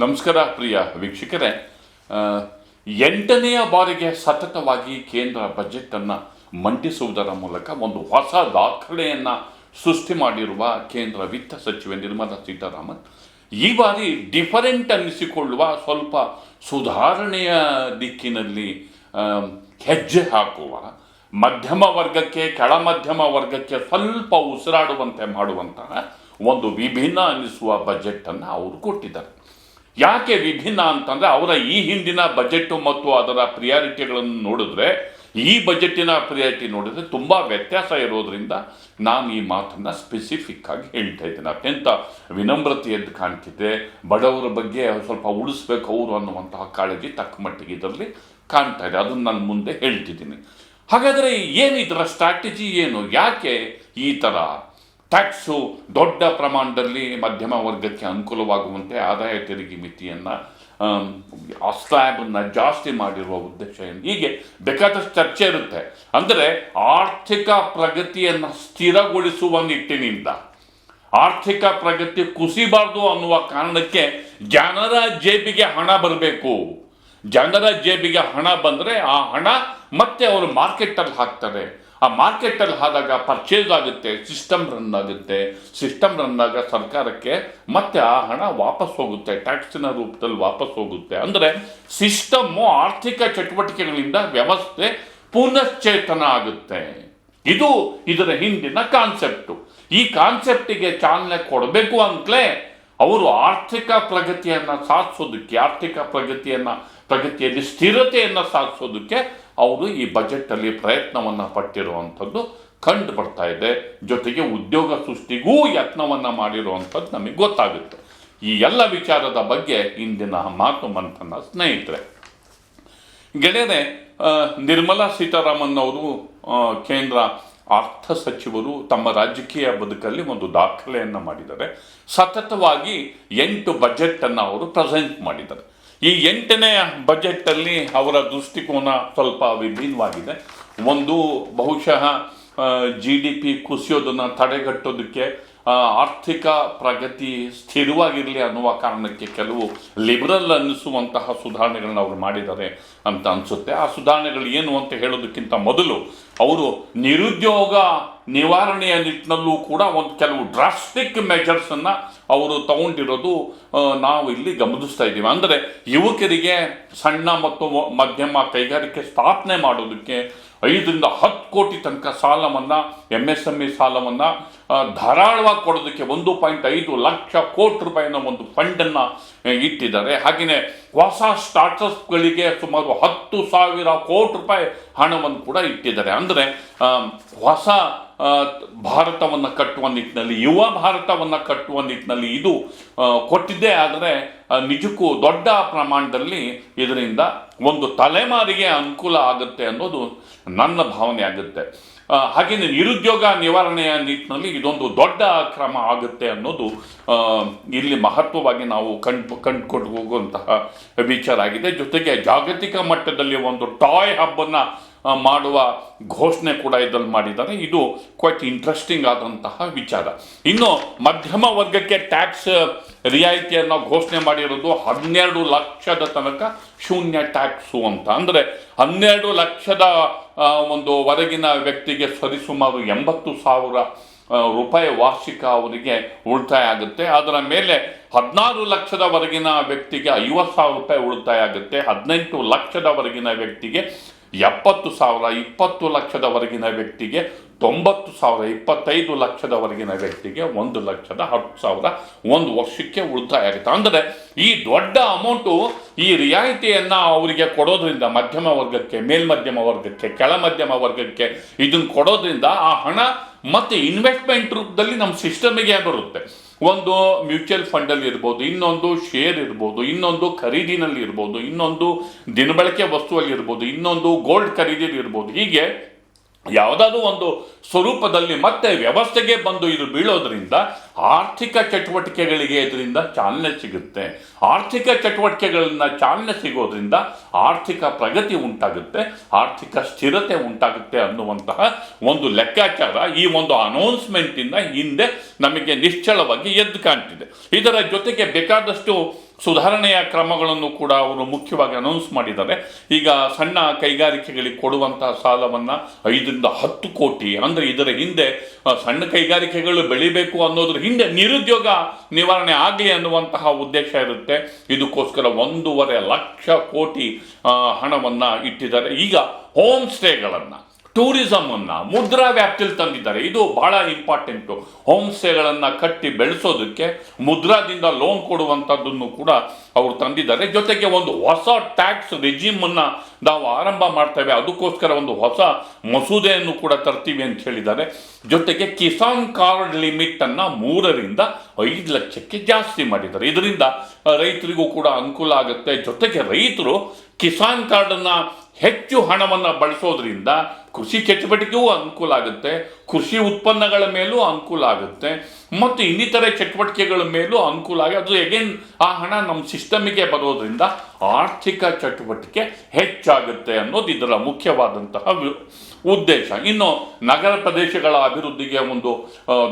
ನಮಸ್ಕಾರ ಪ್ರಿಯ ವೀಕ್ಷಕರೇ. ಎಂಟನೆಯ ಬಾರಿಗೆ ಸತತವಾಗಿ ಕೇಂದ್ರ ಬಜೆಟನ್ನು ಮಂಡಿಸುವುದರ ಮೂಲಕ ಒಂದು ಹೊಸ ದಾಖಲೆಯನ್ನು ಸೃಷ್ಟಿ ಮಾಡಿರುವ ಕೇಂದ್ರ ವಿತ್ತ ಸಚಿವೆ ನಿರ್ಮಲಾ ಸೀತಾರಾಮನ್. ಈ ಬಾರಿ ಡಿಫರೆಂಟ್ ಅನ್ನಿಸಿಕೊಳ್ಳುವ ಸ್ವಲ್ಪ ಸುಧಾರಣೆಯ ದಿಕ್ಕಿನಲ್ಲಿ ಹೆಜ್ಜೆ ಹಾಕುವ, ಮಧ್ಯಮ ವರ್ಗಕ್ಕೆ, ಕೆಳ ಮಧ್ಯಮ ವರ್ಗಕ್ಕೆ ಸ್ವಲ್ಪ ಉಸಿರಾಡುವಂತೆ ಮಾಡುವಂತಹ ಒಂದು ವಿಭಿನ್ನ ಅನ್ನಿಸುವ ಬಜೆಟನ್ನು ಅವರು ಕೊಟ್ಟಿದ್ದಾರೆ. ಯಾಕೆ ವಿಭಿನ್ನ ಅಂತಂದ್ರೆ ಅವರ ಈ ಹಿಂದಿನ ಬಜೆಟ್ ಮತ್ತು ಅದರ ಪ್ರಿಯಾರಿಟಿಗಳನ್ನು ನೋಡಿದ್ರೆ, ಈ ಬಜೆಟಿನ ಪ್ರಿಯಾರಿಟಿ ನೋಡಿದ್ರೆ ತುಂಬ ವ್ಯತ್ಯಾಸ ಇರೋದ್ರಿಂದ ನಾನು ಈ ಮಾತನ್ನು ಸ್ಪೆಸಿಫಿಕ್ ಆಗಿ ಹೇಳ್ತಾ ಇದ್ದೇನೆ. ಅತ್ಯಂತ ವಿನಮ್ರತೆ ಎದ್ದು ಕಾಣ್ತಿದೆ. ಬಡವರ ಬಗ್ಗೆ ಸ್ವಲ್ಪ ಉಳಿಸ್ಬೇಕು ಅವರು ಅನ್ನುವಂತಹ ಕಾಳಜಿ ತಕ್ಕ ಮಟ್ಟಿಗೆ ಇದರಲ್ಲಿ ಕಾಣ್ತಾ ಇದೆ. ಅದನ್ನು ನಾನು ಮುಂದೆ ಹೇಳ್ತಿದ್ದೀನಿ. ಹಾಗಾದರೆ ಏನು ಇದರ ಸ್ಟ್ರಾಟಜಿ ಏನು? ಯಾಕೆ ಈ ಥರ ಟ್ಯಾಕ್ಸು ದೊಡ್ಡ ಪ್ರಮಾಣದಲ್ಲಿ ಮಧ್ಯಮ ವರ್ಗಕ್ಕೆ ಅನುಕೂಲವಾಗುವಂತೆ ಆದಾಯ ತೆರಿಗೆ ಮಿತಿಯನ್ನು ಸ್ಲ್ಯಾಬನ್ನು ಜಾಸ್ತಿ ಮಾಡಿರುವ ಉದ್ದೇಶ ಏನು? ಹೀಗೆ ಬೇಕಾದಷ್ಟು ಚರ್ಚೆ ಇರುತ್ತೆ. ಅಂದರೆ ಆರ್ಥಿಕ ಪ್ರಗತಿಯನ್ನು ಸ್ಥಿರಗೊಳಿಸುವ ನಿಟ್ಟಿನಿಂದ, ಆರ್ಥಿಕ ಪ್ರಗತಿ ಕುಸಿಬಾರ್ದು ಅನ್ನುವ ಕಾರಣಕ್ಕೆ ಜನರ ಜೇಬಿಗೆ ಹಣ ಬರಬೇಕು. ಜನರ ಜೇಬಿಗೆ ಹಣ ಬಂದರೆ ಆ ಹಣ ಮತ್ತೆ ಅವರು ಮಾರ್ಕೆಟಲ್ಲಿ ಹಾಕ್ತಾರೆ. ಆ ಮಾರ್ಕೆಟಲ್ಲಿ ಆದಾಗ ಪರ್ಚೇಸ್ ಆಗುತ್ತೆ ಸಿಸ್ಟಮ್ ರನ್ ಆಗುತ್ತೆ ಸಿಸ್ಟಮ್ ರನ್ ಆಗ ಸರ್ಕಾರಕ್ಕೆ ಮತ್ತೆ ಆ ಹಣ ವಾಪಸ್ ಹೋಗುತ್ತೆ ಟ್ಯಾಕ್ಸಿನ ರೂಪದಲ್ಲಿ ವಾಪಸ್ ಹೋಗುತ್ತೆ. ಅಂದರೆ ಸಿಸ್ಟಮ್ಮು ಆರ್ಥಿಕ ಚಟುವಟಿಕೆಗಳಿಂದ ವ್ಯವಸ್ಥೆ ಪುನಶ್ಚೇತನ ಆಗುತ್ತೆ. ಇದು ಇದರ ಹಿಂದಿನ ಕಾನ್ಸೆಪ್ಟು ಈ ಕಾನ್ಸೆಪ್ಟಿಗೆ ಚಾಲನೆ ಕೊಡಬೇಕು ಅಂತಲೇ ಅವರು ಆರ್ಥಿಕ ಪ್ರಗತಿಯನ್ನು ಸಾಧಿಸೋದಕ್ಕೆ, ಆರ್ಥಿಕ ಪ್ರಗತಿಯನ್ನು, ಪ್ರಗತಿಯಲ್ಲಿ ಸ್ಥಿರತೆಯನ್ನು ಸಾಧಿಸೋದಕ್ಕೆ ಅವರು ಈ ಬಜೆಟಲ್ಲಿ ಪ್ರಯತ್ನವನ್ನು ಪಟ್ಟಿರುವಂಥದ್ದು ಕಂಡು ಬರ್ತಾ ಇದೆ. ಜೊತೆಗೆ ಉದ್ಯೋಗ ಸೃಷ್ಟಿಗೂ ಯತ್ನವನ್ನು ಮಾಡಿರುವಂಥದ್ದು ನಮಗೆ ಗೊತ್ತಾಗುತ್ತೆ. ಈ ಎಲ್ಲ ವಿಚಾರದ ಬಗ್ಗೆ ಇಂದಿನ ಮಾತು ಮಂಥನ ಸ್ನೇಹಿತರೆ. ಗೆಳೆಯರೆ ನಿರ್ಮಲಾ ಸೀತಾರಾಮನ್ ಅವರು ಕೇಂದ್ರ ಅರ್ಥ ಸಚಿವರು ತಮ್ಮ ರಾಜಕೀಯ ಬದುಕಲ್ಲಿ ಒಂದು ದಾಖಲೆಯನ್ನು ಮಾಡಿದ್ದಾರೆ. ಸತತವಾಗಿ ಎಂಟು ಬಜೆಟನ್ನು ಅವರು ಪ್ರೆಸೆಂಟ್ ಮಾಡಿದ್ದಾರೆ. ಈ ಎಂಟನೇ ಬಜೆಟಲ್ಲಿ ಅವರ ದೃಷ್ಟಿಕೋನ ಸ್ವಲ್ಪ ವಿಭಿನ್ನವಾಗಿದೆ. ಒಂದು ಬಹುಶಃ ಜಿ ಡಿ ಪಿ ಕುಸಿಯೋದನ್ನು ತಡೆಗಟ್ಟೋದಕ್ಕೆ ಆರ್ಥಿಕ ಪ್ರಗತಿ ಸ್ಥಿರವಾಗಿರಲಿ ಅನ್ನುವ ಕಾರಣಕ್ಕೆ ಕೆಲವು ಲಿಬರಲ್ ಅನ್ನಿಸುವಂತಹ ಸುಧಾರಣೆಗಳನ್ನ ಅವರು ಮಾಡಿದ್ದಾರೆ ಅಂತ ಅನಿಸುತ್ತೆ. ಆ ಸುಧಾರಣೆಗಳು ಏನು ಅಂತ ಹೇಳೋದಕ್ಕಿಂತ ಮೊದಲು ಅವರು ನಿರುದ್ಯೋಗ ನಿವಾರಣೆಯ ನಿಟ್ಟಿನಲ್ಲೂ ಕೂಡ ಒಂದು ಕೆಲವು ಡ್ರಾಸ್ಟಿಕ್ ಮೆಜರ್ಸನ್ನು ಅವರು ತಗೊಂಡಿರೋದು ನಾವು ಇಲ್ಲಿ ಗಮನಿಸ್ತಾ ಇದ್ದೀವಿ. ಅಂದರೆ ಯುವಕರಿಗೆ ಸಣ್ಣ ಮತ್ತು ಮಧ್ಯಮ ಕೈಗಾರಿಕೆ ಸ್ಥಾಪನೆ ಮಾಡೋದಕ್ಕೆ ಐದರಿಂದ ಹತ್ತು ಕೋಟಿ ತನಕ ಸಾಲವನ್ನು ಎಂ ಎಸ್ ಎಂ ಇ ಸಾಲವನ್ನು ಧಾರಾಳವಾಗಿ ಕೊಡೋದಕ್ಕೆ ಒಂದು ಪಾಯಿಂಟ್ ಐದು ಲಕ್ಷ ಕೋಟಿ ರೂಪಾಯಿನ ಒಂದು ಫಂಡನ್ನು ಇಟ್ಟಿದ್ದಾರೆ. ಹಾಗೆಯೇ ಹೊಸ ಸ್ಟಾರ್ಟಪ್ಗಳಿಗೆ ಸುಮಾರು ಹತ್ತು ಸಾವಿರ ಕೋಟಿ ರೂಪಾಯಿ ಹಣವನ್ನು ಕೂಡ ಇಟ್ಟಿದ್ದಾರೆ. ಅಂದರೆ ಹೊಸ ಭಾರತವನ್ನು ಕಟ್ಟುವ ನಿಟ್ಟಿನಲ್ಲಿ, ಯುವ ಭಾರತವನ್ನು ಕಟ್ಟುವ ನಿಟ್ಟಿನಲ್ಲಿ ಇದು ಕೊಟ್ಟಿದ್ದೇ ಆದರೆ ನಿಜಕ್ಕೂ ದೊಡ್ಡ ಪ್ರಮಾಣದಲ್ಲಿ ಇದರಿಂದ ಒಂದು ತಲೆಮಾರಿಗೆ ಅನುಕೂಲ ಆಗುತ್ತೆ ಅನ್ನೋದು ನನ್ನ ಭಾವನೆ ಆಗುತ್ತೆ. ಹಾಗೆಯೇ ನಿರುದ್ಯೋಗ ನಿವಾರಣೆಯ ನಿಟ್ಟಿನಲ್ಲಿ ಇದೊಂದು ದೊಡ್ಡ ಕ್ರಮ ಆಗುತ್ತೆ ಅನ್ನೋದು ಇಲ್ಲಿ ಮಹತ್ವವಾಗಿ ನಾವು ಕಂಡು, ಕಂಡುಕೊಂಡು ಹೋಗುವಂತಹ ವಿಚಾರ ಆಗಿದೆ. ಜೊತೆಗೆ ಜಾಗತಿಕ ಮಟ್ಟದಲ್ಲಿ ಒಂದು ಟಾಯ್ ಹಬ್ಬನ್ನು ಮಾಡುವ ಘೋಷಣೆ ಕೂಡ ಇದರಲ್ಲಿ ಮಾಡಿದ್ದಾರೆ. ಇದು ಕ್ವೈಟ್ ಇಂಟ್ರೆಸ್ಟಿಂಗ್ ಆದಂತಹ ವಿಚಾರ. ಇನ್ನು ಮಧ್ಯಮ ವರ್ಗಕ್ಕೆ ಟ್ಯಾಕ್ಸ್ ರಿಯಾಯಿತಿಯನ್ನು ಘೋಷಣೆ ಮಾಡಿರೋದು ಹನ್ನೆರಡು ಲಕ್ಷದ ತನಕ ಶೂನ್ಯ ಟ್ಯಾಕ್ಸು ಅಂತ. ಅಂದರೆ ಹನ್ನೆರಡು ಲಕ್ಷದ ಒಂದು ವರೆಗಿನ ವ್ಯಕ್ತಿಗೆ ಸರಿಸುಮಾರು ಎಂಬತ್ತು ಸಾವಿರ ರೂಪಾಯಿ ವಾರ್ಷಿಕ ಅವರಿಗೆ ಉಳಿತಾಯ ಆಗುತ್ತೆ. ಅದರ ಮೇಲೆ ಹದಿನಾರು ಲಕ್ಷದವರೆಗಿನ ವ್ಯಕ್ತಿಗೆ ಐವತ್ತು ಸಾವಿರ ರೂಪಾಯಿ ಉಳಿತಾಯ ಆಗುತ್ತೆ. ಹದಿನೆಂಟು ಲಕ್ಷದವರೆಗಿನ ವ್ಯಕ್ತಿಗೆ ಎಪ್ಪತ್ತು ಸಾವಿರ, ಇಪ್ಪತ್ತು ಲಕ್ಷದವರೆಗಿನ ವ್ಯಕ್ತಿಗೆ, ತೊಂಬತ್ತು ಸಾವಿರ, ಇಪ್ಪತ್ತೈದು ಲಕ್ಷದವರೆಗಿನ ವ್ಯಕ್ತಿಗೆ ಒಂದು ಲಕ್ಷದ ಹತ್ತು ಸಾವಿರ ಒಂದು ವರ್ಷಕ್ಕೆ ಉಳಿತಾಯ ಆಗುತ್ತೆ ಅಂದರೆ ಈ ದೊಡ್ಡ ಅಮೌಂಟು ಈ ರಿಯಾಯಿತಿಯನ್ನು ಅವರಿಗೆ ಕೊಡೋದ್ರಿಂದ ಮಧ್ಯಮ ವರ್ಗಕ್ಕೆ, ಮೇಲ್ಮಧ್ಯಮ ವರ್ಗಕ್ಕೆ ಕೆಳ ಮಧ್ಯಮ ವರ್ಗಕ್ಕೆ ಇದನ್ನು ಕೊಡೋದ್ರಿಂದ ಆ ಹಣ ಮತ್ತೆ ಇನ್ವೆಸ್ಟ್ಮೆಂಟ್ ರೂಪದಲ್ಲಿ ನಮ್ಮ ಸಿಸ್ಟಮಿಗೆ ಬರುತ್ತೆ. ಒಂದು ಮ್ಯೂಚುವಲ್ ಫಂಡಲ್ಲಿ ಇರ್ಬೋದು, ಇನ್ನೊಂದು ಶೇರ್ ಇರ್ಬೋದು, ಇನ್ನೊಂದು ಖರೀದಿನಲ್ಲಿ ಇರ್ಬೋದು, ಇನ್ನೊಂದು ದಿನಬಳಕೆ ವಸ್ತುವಲ್ಲಿ ಇರ್ಬೋದು, ಇನ್ನೊಂದು ಗೋಲ್ಡ್ ಖರೀದಿಲಿ ಇರ್ಬೋದು, ಹೀಗೆ ಯಾವುದಾದ್ರೂ ಒಂದು ಸ್ವರೂಪದಲ್ಲಿ ಮತ್ತೆ ವ್ಯವಸ್ಥೆಗೆ ಬಂದು ಇದು ಬೀಳೋದ್ರಿಂದ ಆರ್ಥಿಕ ಚಟುವಟಿಕೆಗಳಿಗೆ ಇದರಿಂದ ಚಾಲನೆ ಸಿಗುತ್ತೆ. ಆರ್ಥಿಕ ಚಟುವಟಿಕೆಗಳನ್ನ ಚಾಲನೆ ಸಿಗೋದ್ರಿಂದ ಆರ್ಥಿಕ ಪ್ರಗತಿ ಉಂಟಾಗುತ್ತೆ, ಆರ್ಥಿಕ ಸ್ಥಿರತೆ ಉಂಟಾಗುತ್ತೆ ಅನ್ನುವಂತಹ ಒಂದು ಲೆಕ್ಕಾಚಾರ ಈ ಒಂದು ಅನೌನ್ಸ್ಮೆಂಟಿಂದ ಹಿಂದೆ ನಮಗೆ ನಿಶ್ಚಳವಾಗಿ ಎದ್ದು ಕಾಣ್ತಿದೆ. ಇದರ ಜೊತೆಗೆ ಬೇಕಾದಷ್ಟು ಸುಧಾರಣೆಯ ಕ್ರಮಗಳನ್ನು ಕೂಡ ಅವರು ಮುಖ್ಯವಾಗಿ ಅನೌನ್ಸ್ ಮಾಡಿದ್ದಾರೆ. ಈಗ ಸಣ್ಣ ಕೈಗಾರಿಕೆಗಳಿಗೆ ಕೊಡುವಂತಹ ಸಾಲವನ್ನು ಐದರಿಂದ ಹತ್ತು ಕೋಟಿ, ಅಂದರೆ ಇದರ ಹಿಂದೆ ಸಣ್ಣ ಕೈಗಾರಿಕೆಗಳು ಬೆಳಿಬೇಕು ಅನ್ನೋದ್ರ ಹಿಂದೆ ನಿರುದ್ಯೋಗ ನಿವಾರಣೆ ಆಗಲಿ ಅನ್ನುವಂತಹ ಉದ್ದೇಶ ಇರುತ್ತೆ. ಇದಕ್ಕೋಸ್ಕರ ಒಂದೂವರೆ ಲಕ್ಷ ಕೋಟಿ ಹಣವನ್ನು ಇಟ್ಟಿದ್ದಾರೆ. ಈಗ ಹೋಮ್ ಸ್ಟೇಗಳನ್ನು ಟೂರಿಸಮ್ ಅನ್ನ ಮುದ್ರಾ ವ್ಯಾಪ್ತಿಯಲ್ಲಿ ತಂದಿದ್ದಾರೆ. ಇದು ಬಹಳ ಇಂಪಾರ್ಟೆಂಟು ಹೋಮ್ ಸ್ಟೇಗಳನ್ನ ಕಟ್ಟಿ ಬೆಳೆಸೋದಕ್ಕೆ ಮುದ್ರಾದಿಂದ ಲೋನ್ ಕೊಡುವಂಥದ್ದನ್ನು ಕೂಡ ಅವರು ತಂದಿದ್ದಾರೆ. ಜೊತೆಗೆ ಒಂದು ಹೊಸ ಟ್ಯಾಕ್ಸ್ ರೆಜಿಮ್ ಅನ್ನ ನಾವು ಆರಂಭ ಮಾಡ್ತೇವೆ. ಅದಕ್ಕೋಸ್ಕರ ಒಂದು ಹೊಸ ಮಸೂದೆಯನ್ನು ಕೂಡ ತರ್ತೀವಿ ಅಂತ ಹೇಳಿದ್ದಾರೆ. ಜೊತೆಗೆ ಕಿಸಾನ್ ಕಾರ್ಡ್ ಲಿಮಿಟ್ ಅನ್ನ ಮೂರರಿಂದ ಐದು ಲಕ್ಷಕ್ಕೆ ಜಾಸ್ತಿ ಮಾಡಿದ್ದಾರೆ. ಇದರಿಂದ ರೈತರಿಗೂ ಕೂಡ ಅನುಕೂಲ ಆಗುತ್ತೆ. ಜೊತೆಗೆ ರೈತರು ಕಿಸಾನ್ ಕಾರ್ಡ್ ಅನ್ನ ಹೆಚ್ಚು ಹಣವನ್ನು ಬಳಸೋದ್ರಿಂದ ಕೃಷಿ ಚಟುವಟಿಕೆಗೂ ಅನುಕೂಲ ಆಗುತ್ತೆ. ಕೃಷಿ ಉತ್ಪನ್ನಗಳ ಮೇಲೂ ಅನುಕೂಲ ಆಗುತ್ತೆ. ಮತ್ತು ಇನ್ನಿತರೆ ಚಟುವಟಿಕೆಗಳ ಮೇಲೂ ಅನುಕೂಲ ಆಗಿ ಅದು ಎಗೇನ್ ಆ ಹಣ ನಮ್ಮ ಸಿಸ್ಟಮಿಗೆ ಬರೋದ್ರಿಂದ ಆರ್ಥಿಕ ಚಟುವಟಿಕೆ ಹೆಚ್ಚಾಗುತ್ತೆ ಅನ್ನೋದು ಇದರ ಮುಖ್ಯವಾದಂತಹ ಉದ್ದೇಶ. ಇನ್ನು ನಗರ ಪ್ರದೇಶಗಳ ಅಭಿವೃದ್ಧಿಗೆ ಒಂದು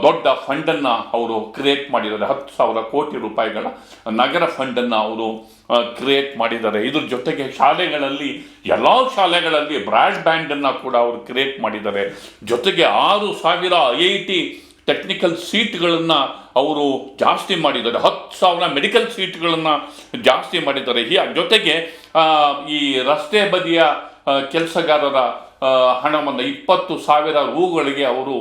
ದೊಡ್ಡ ಫಂಡನ್ನು ಅವರು ಕ್ರಿಯೇಟ್ ಮಾಡಿದ್ದಾರೆ. ಹತ್ತು ಸಾವಿರ ಕೋಟಿ ರೂಪಾಯಿಗಳ ನಗರ ಫಂಡನ್ನು ಅವರು ಕ್ರಿಯೇಟ್ ಮಾಡಿದ್ದಾರೆ. ಇದ್ರ ಜೊತೆಗೆ ಶಾಲೆಗಳಲ್ಲಿ, ಎಲ್ಲ ಶಾಲೆಗಳಲ್ಲಿ ಬ್ರಾಡ್ ಬ್ಯಾಂಡನ್ನು ಕೂಡ ಅವರು ಕ್ರಿಯೇಟ್ ಮಾಡಿದ್ದಾರೆ. ಜೊತೆಗೆ ಆರು ಸಾವಿರ ಐ ಟೆಕ್ನಿಕಲ್ ಸೀಟ್ಗಳನ್ನು ಅವರು ಜಾಸ್ತಿ ಮಾಡಿದ್ದಾರೆ. ಹತ್ತು ಸಾವಿರ ಮೆಡಿಕಲ್ ಸೀಟ್ಗಳನ್ನು ಜಾಸ್ತಿ ಮಾಡಿದ್ದಾರೆ. ಈ ಜೊತೆಗೆ ಈ ರಸ್ತೆ ಬದಿಯ ಕೆಲಸಗಾರರ ಹಣವನ್ನು ಇಪ್ಪತ್ತು ಸಾವಿರ ರೂಗಳಿಗೆ ಅವರು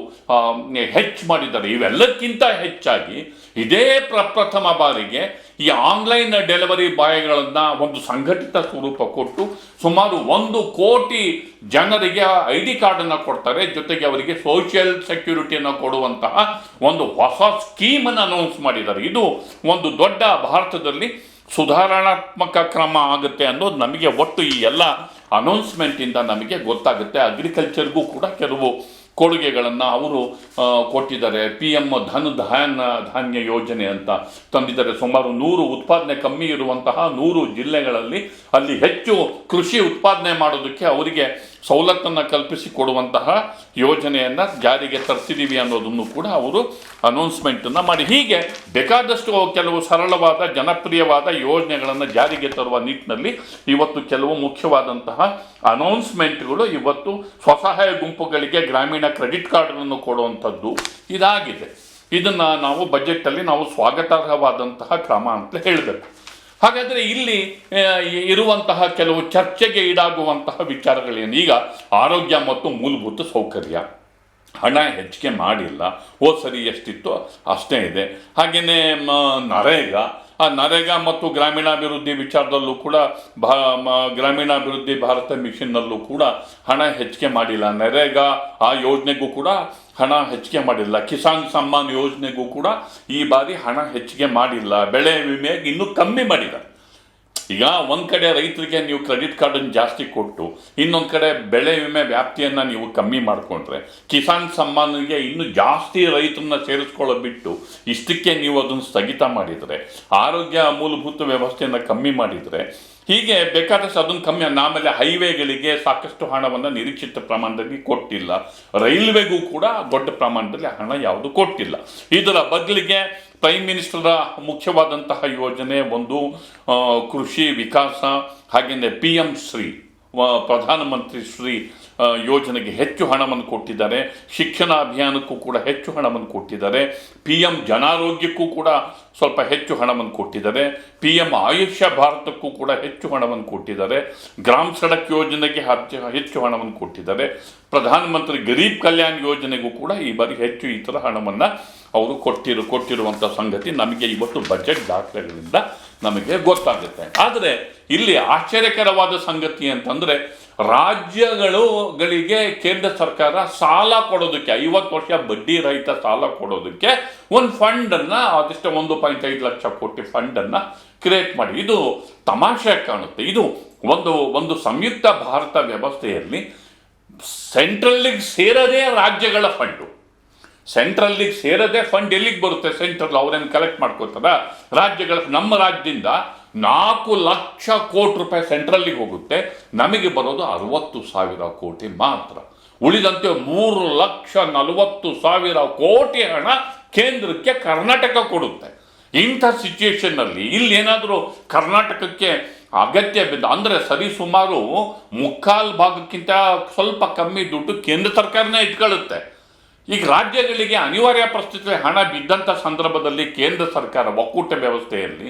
ಹೆಚ್ಚು ಮಾಡಿದ್ದಾರೆ. ಇವೆಲ್ಲಕ್ಕಿಂತ ಹೆಚ್ಚಾಗಿ ಇದೇ ಪ್ರಪ್ರಥಮ ಬಾರಿಗೆ ಈ ಆನ್ಲೈನ್ ಡೆಲಿವರಿ ಬಾಯ್ಗಳನ್ನು ಒಂದು ಸಂಘಟಿತ ಸ್ವರೂಪ ಕೊಟ್ಟು ಸುಮಾರು ಒಂದು ಕೋಟಿ ಜನರಿಗೆ ಐ ಡಿ ಕಾರ್ಡನ್ನು ಕೊಡ್ತಾರೆ. ಜೊತೆಗೆ ಅವರಿಗೆ ಸೋಷಿಯಲ್ ಸೆಕ್ಯೂರಿಟಿಯನ್ನು ಕೊಡುವಂತಹ ಒಂದು ಹೊಸ ಸ್ಕೀಮನ್ನು ಅನೌನ್ಸ್ ಮಾಡಿದ್ದಾರೆ. ಇದು ಒಂದು ದೊಡ್ಡ ಭಾರತದಲ್ಲಿ ಸುಧಾರಣಾತ್ಮಕ ಕ್ರಮ ಆಗುತ್ತೆ ಅನ್ನೋದು ನಮಗೆ ಒಟ್ಟು ಈ ಎಲ್ಲ ಅನೌನ್ಸ್ಮೆಂಟಿಂದ ನಮಗೆ ಗೊತ್ತಾಗುತ್ತೆ. ಅಗ್ರಿಕಲ್ಚರ್ಗೂ ಕೂಡ ಕೆಲವು ಕೊಡುಗೆಗಳನ್ನು ಅವರು ಕೊಟ್ಟಿದ್ದಾರೆ. ಪಿ ಎಂ ಧನ್ ಧಾನ್ಯ ಧಾನ್ಯ ಯೋಜನೆ ಅಂತ ತಂದಿದ್ದಾರೆ. ಸುಮಾರು ನೂರು ಉತ್ಪಾದನೆ ಕಮ್ಮಿ ಇರುವಂತಹ ನೂರು ಜಿಲ್ಲೆಗಳಲ್ಲಿ ಅಲ್ಲಿ ಹೆಚ್ಚು ಕೃಷಿ ಉತ್ಪಾದನೆ ಮಾಡೋದಕ್ಕೆ ಅವರಿಗೆ ಸವಲತ್ತನ್ನು ಕಲ್ಪಿಸಿ ಕೊಡುವಂತಹ ಯೋಜನೆಯನ್ನು ಜಾರಿಗೆ ತರ್ತಿದ್ದೀವಿ ಅನ್ನೋದನ್ನು ಕೂಡ ಅವರು ಅನೌನ್ಸ್ಮೆಂಟನ್ನು ಮಾಡಿ. ಹೀಗೆ ಬೇಕಾದಷ್ಟು ಕೆಲವು ಸರಳವಾದ, ಜನಪ್ರಿಯವಾದ ಯೋಜನೆಗಳನ್ನು ಜಾರಿಗೆ ತರುವ ನಿಟ್ಟಿನಲ್ಲಿ ಇವತ್ತು ಕೆಲವು ಮುಖ್ಯವಾದಂತಹ ಅನೌನ್ಸ್ಮೆಂಟ್ಗಳು ಇವತ್ತು ಸ್ವಸಹಾಯ ಗುಂಪುಗಳಿಗೆ ಗ್ರಾಮೀಣ ಕ್ರೆಡಿಟ್ ಕಾರ್ಡ್ಗಳನ್ನು ಕೊಡುವಂಥದ್ದು ಇದಾಗಿದೆ. ಇದನ್ನು ನಾವು ಬಜೆಟಲ್ಲಿ ನಾವು ಸ್ವಾಗತಾರ್ಹವಾದಂತಹ ಕ್ರಮ ಅಂತ ಹೇಳಬೇಕು. ಹಾಗಾದರೆ ಇಲ್ಲಿ ಇರುವಂತಹ ಕೆಲವು ಚರ್ಚೆಗೆ ಈಡಾಗುವಂತಹ ವಿಚಾರಗಳೇನು? ಈಗ ಆರೋಗ್ಯ ಮತ್ತು ಮೂಲಭೂತ ಸೌಕರ್ಯ. ಹಣ ಹೆಚ್ಚಿಗೆ ಮಾಡಿಲ್ಲ. ಹೋದ ಸರಿ ಎಷ್ಟಿತ್ತು ಅಷ್ಟೇ ಇದೆ. ಹಾಗೆಯೇ ನರೇಗಾ ಆ ನರೇಗಾ ಮತ್ತು ಗ್ರಾಮೀಣಾಭಿವೃದ್ಧಿ ವಿಚಾರದಲ್ಲೂ ಕೂಡ ಭಾ ಗ್ರಾಮೀಣಾಭಿವೃದ್ಧಿ ಭಾರತ ಮಿಷನ್ನಲ್ಲೂ ಕೂಡ ಹಣ ಹೆಚ್ಚಿಗೆ ಮಾಡಿಲ್ಲ. ನರೇಗಾ ಆ ಯೋಜನೆಗೂ ಕೂಡ ಹಣ ಹೆಚ್ಚಿಗೆ ಮಾಡಿಲ್ಲ. ಕಿಸಾನ್ ಸಮ್ಮಾನ್ ಯೋಜನೆಗೂ ಕೂಡ ಈ ಬಾರಿ ಹಣ ಹೆಚ್ಚಿಗೆ ಮಾಡಿಲ್ಲ. ಬೆಳೆ ವಿಮೆಗೆ ಇನ್ನೂ ಕಮ್ಮಿ ಮಾಡಿದ್ದಾರೆ. ಈಗ ಒಂದು ಕಡೆ ರೈತರಿಗೆ ನೀವು ಕ್ರೆಡಿಟ್ ಕಾರ್ಡನ್ನು ಜಾಸ್ತಿ ಕೊಟ್ಟು, ಇನ್ನೊಂದು ಕಡೆ ಬೆಳೆ ವಿಮೆ ವ್ಯಾಪ್ತಿಯನ್ನು ನೀವು ಕಮ್ಮಿ ಮಾಡಿಕೊಂಡ್ರೆ, ಕಿಸಾನ್ ಸಮ್ಮಾನಿಗೆ ಇನ್ನೂ ಜಾಸ್ತಿ ರೈತರನ್ನ ಸೇರಿಸ್ಕೊಳ್ಳೋ ಬಿಟ್ಟು ಇಷ್ಟಕ್ಕೆ ನೀವು ಅದನ್ನು ಸ್ಥಗಿತ ಮಾಡಿದರೆ, ಆರೋಗ್ಯ ಮೂಲಭೂತ ವ್ಯವಸ್ಥೆಯನ್ನು ಕಮ್ಮಿ ಮಾಡಿದರೆ, ಹೀಗೆ ಬೇಕಾದಷ್ಟು ಅದನ್ನು ಕಮ್ಮಿ ಆಮೇಲೆ ಹೈವೇಗಳಿಗೆ ಸಾಕಷ್ಟು ಹಣವನ್ನು ನಿರೀಕ್ಷಿತ ಪ್ರಮಾಣದಲ್ಲಿ ಕೊಟ್ಟಿಲ್ಲ. ರೈಲ್ವೆಗೂ ಕೂಡ ದೊಡ್ಡ ಪ್ರಮಾಣದಲ್ಲಿ ಹಣ ಯಾವುದು ಕೊಟ್ಟಿಲ್ಲ. ಇದರ ಬದಲಿಗೆ ಪ್ರೈಮ್ ಮಿನಿಸ್ಟರ್ ಮುಖ್ಯವಾದಂತಹ ಯೋಜನೆ ಒಂದು ಕೃಷಿ ವಿಕಾಸ ಹಾಗೆಯೇ ಪಿ ಎಂ ಶ್ರೀ ಪ್ರಧಾನಮಂತ್ರಿ ಶ್ರೀ ಯೋಜನೆಗೆ ಹೆಚ್ಚು ಹಣವನ್ನು ಕೊಟ್ಟಿದ್ದಾರೆ. ಶಿಕ್ಷಣ ಅಭಿಯಾನಕ್ಕೂ ಕೂಡ ಹೆಚ್ಚು ಹಣವನ್ನು ಕೊಟ್ಟಿದ್ದಾರೆ. ಪಿ ಎಂ ಜನಾರೋಗ್ಯಕ್ಕೂ ಕೂಡ ಸ್ವಲ್ಪ ಹೆಚ್ಚು ಹಣವನ್ನು ಕೊಟ್ಟಿದ್ದಾರೆ. ಪಿ ಎಂ ಆಯುಷ್ಯ ಭಾರತಕ್ಕೂ ಕೂಡ ಹೆಚ್ಚು ಹಣವನ್ನು ಕೊಟ್ಟಿದ್ದಾರೆ. ಗ್ರಾಮ ಸಡಕ್ ಯೋಜನೆಗೆ ಹೆಚ್ಚು ಹಣವನ್ನು ಕೊಟ್ಟಿದ್ದಾರೆ. ಪ್ರಧಾನಮಂತ್ರಿ ಗರೀಬ್ ಕಲ್ಯಾಣ್ ಯೋಜನೆಗೂ ಕೂಡ ಈ ಬಾರಿ ಹೆಚ್ಚು ಈ ಥರ ಹಣವನ್ನು ಅವರು ಕೊಟ್ಟಿರು ಕೊಟ್ಟಿರುವಂಥ ಸಂಗತಿ ನಮಗೆ ಇವತ್ತು ಬಜೆಟ್ ದಾಖಲೆಗಳಿಂದ ನಮಗೆ ಗೊತ್ತಾಗುತ್ತೆ. ಆದರೆ ಇಲ್ಲಿ ಆಶ್ಚರ್ಯಕರವಾದ ಸಂಗತಿ ಅಂತಂದರೆ ರಾಜ್ಯಗಳುಗಳಿಗೆ ಕೇಂದ್ರ ಸರ್ಕಾರ ಸಾಲ ಕೊಡೋದಕ್ಕೆ, ಐವತ್ತು ವರ್ಷ ಬಡ್ಡಿ ರಹಿತ ಸಾಲ ಕೊಡೋದಕ್ಕೆ ಒಂದು ಫಂಡನ್ನು ಅದಿಷ್ಟು ಒಂದು ಪಾಯಿಂಟ್ ಐದು ಲಕ್ಷ ಕೋಟಿ ಫಂಡನ್ನು ಕ್ರಿಯೇಟ್ ಮಾಡಿ. ಇದು ತಮಾಷೆ ಕಾಣುತ್ತೆ. ಇದು ಒಂದು ಒಂದು ಸಂಯುಕ್ತ ಭಾರತ ವ್ಯವಸ್ಥೆಯಲ್ಲಿ ಸೆಂಟ್ರಲ್ಲಿಗೆ ಸೇರದೇ ರಾಜ್ಯಗಳ ಫಂಡು. ಸೆಂಟ್ರಲ್ಲಿಗೆ ಸೇರದೆ ಫಂಡ್ ಎಲ್ಲಿಗೆ ಬರುತ್ತೆ ಸೆಂಟ್ರಲ್ ಅವರೇನು ಕಲೆಕ್ಟ್ ಮಾಡ್ಕೋತಾರ ರಾಜ್ಯಗಳ, ನಮ್ಮ ರಾಜ್ಯದಿಂದ ನಾಲ್ಕು ಲಕ್ಷ ಕೋಟಿ ರೂಪಾಯಿ ಸೆಂಟ್ರಲ್ಲಿಗೆ ಹೋಗುತ್ತೆ. ನಮಗೆ ಬರೋದು ಅರವತ್ತು ಸಾವಿರ ಕೋಟಿ ಮಾತ್ರ. ಉಳಿದಂತೆ ಮೂರು ಲಕ್ಷ ನಲವತ್ತು ಸಾವಿರ ಕೋಟಿ ಹಣ ಕೇಂದ್ರಕ್ಕೆ ಕರ್ನಾಟಕ ಕೊಡುತ್ತೆ. ಇಂಥ ಸಿಚುಯೇಷನ್ನಲ್ಲಿ ಇಲ್ಲಿ ಏನಾದರೂ ಕರ್ನಾಟಕಕ್ಕೆ ಅಗತ್ಯ ಬಿದ್ದ ಅಂದರೆ ಸರಿ ಸುಮಾರು ಮುಕ್ಕಾಲು ಭಾಗಕ್ಕಿಂತ ಸ್ವಲ್ಪ ಕಮ್ಮಿ ದುಡ್ಡು ಕೇಂದ್ರ ಸರ್ಕಾರನೇ ಇಟ್ಕೊಳ್ಳುತ್ತೆ. ಈಗ ರಾಜ್ಯಗಳಿಗೆ ಅನಿವಾರ್ಯ ಪರಿಸ್ಥಿತಿ ಹಣ ಬಿದ್ದಂಥ ಸಂದರ್ಭದಲ್ಲಿ ಕೇಂದ್ರ ಸರ್ಕಾರ ಒಕ್ಕೂಟ ವ್ಯವಸ್ಥೆಯಲ್ಲಿ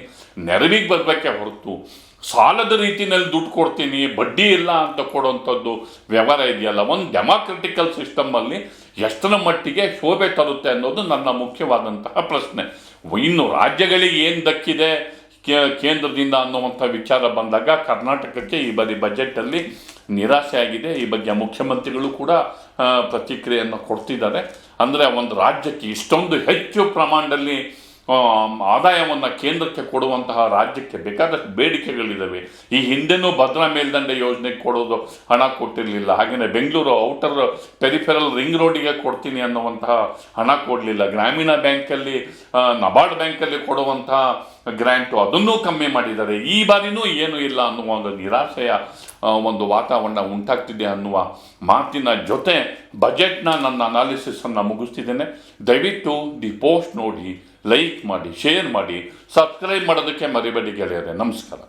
ನೆರವಿಗೆ ಬರಬೇಕೆ ಹೊರತು ಸಾಲದ ರೀತಿಯಲ್ಲಿ ದುಡ್ಡು ಕೊಡ್ತೀನಿ, ಬಡ್ಡಿ ಇಲ್ಲ ಅಂತ ಕೊಡುವಂಥದ್ದು ವ್ಯವಹಾರ ಇದೆಯಲ್ಲ? ಒಂದು ಡೆಮಾಕ್ರೆಟಿಕಲ್ ಸಿಸ್ಟಮಲ್ಲಿ ಎಷ್ಟರ ಮಟ್ಟಿಗೆ ಶೋಭೆ ತರುತ್ತೆ ಅನ್ನೋದು ನನ್ನ ಮುಖ್ಯವಾದಂತಹ ಪ್ರಶ್ನೆ. ಇನ್ನು ರಾಜ್ಯಗಳಿಗೆ ಏನು ದಕ್ಕಿದೆ? ಕೇಂದ್ರದಿಂದ ಅನ್ನುವಂಥ ವಿಚಾರ ಬಂದಾಗ ಕರ್ನಾಟಕಕ್ಕೆ ಈ ಬಾರಿ ಬಜೆಟಲ್ಲಿ ನಿರಾಸೆ ಆಗಿದೆ ಈ ಬಗ್ಗೆ ಮುಖ್ಯಮಂತ್ರಿಗಳು ಕೂಡ ಪ್ರತಿಕ್ರಿಯೆಯನ್ನು ಕೊಡ್ತಿದ್ದಾರೆ. ಅಂದರೆ ಒಂದು ರಾಜ್ಯಕ್ಕೆ ಇಷ್ಟೊಂದು ಹೆಚ್ಚು ಪ್ರಮಾಣದಲ್ಲಿ ಆದಾಯವನ್ನು ಕೇಂದ್ರಕ್ಕೆ ಕೊಡುವಂತಹ ರಾಜ್ಯಕ್ಕೆ ಬೇಕಾದಷ್ಟು ಬೇಡಿಕೆಗಳಿದ್ದಾವೆ ಈ ಹಿಂದೆನೂ ಭದ್ರಾ ಮೇಲ್ದಂಡೆ ಯೋಜನೆಗೆ ಕೊಡೋದು ಹಣ ಕೊಟ್ಟಿರಲಿಲ್ಲ. ಹಾಗೆಯೇ ಬೆಂಗಳೂರು ಔಟರ್ ಪೆರಿಫೆರಲ್ ರಿಂಗ್ ರೋಡಿಗೆ ಕೊಡ್ತೀನಿ ಅನ್ನುವಂತಹ ಹಣ ಕೊಡಲಿಲ್ಲ. ಗ್ರಾಮೀಣ ಬ್ಯಾಂಕಲ್ಲಿ ನಬಾರ್ಡ್ ಬ್ಯಾಂಕಲ್ಲಿ ಕೊಡುವಂತಹ ಗ್ರ್ಯಾಂಟು ಅದನ್ನೂ ಕಮ್ಮಿ ಮಾಡಿದ್ದಾರೆ. ಈ ಬಾರಿನೂ ಏನೂ ಇಲ್ಲ ಅನ್ನುವ ಒಂದು ನಿರಾಶೆಯ ಒಂದು ವಾತಾವರಣ ಉಂಟಾಗ್ತಿದೆ ಅನ್ನುವ ಮಾತಿನ ಜೊತೆ ಬಜೆಟ್ನ ನನ್ನ ಅನಾಲಿಸಿಸನ್ನು ಮುಗಿಸ್ತಿದ್ದೇನೆ. ದಯವಿಟ್ಟು ದಿ ಪೋಸ್ಟ್ ನೋಡಿ ಲೈಕ್ ಮಾಡಿ ಶೇರ್ ಮಾಡಿ ಸಬ್ಸ್ಕ್ರೈಬ್ ಮಾಡೋದಕ್ಕೆ ಮರಿಬೇಡಿ ಗೆಳೆಯರೆ. ನಮಸ್ಕಾರ.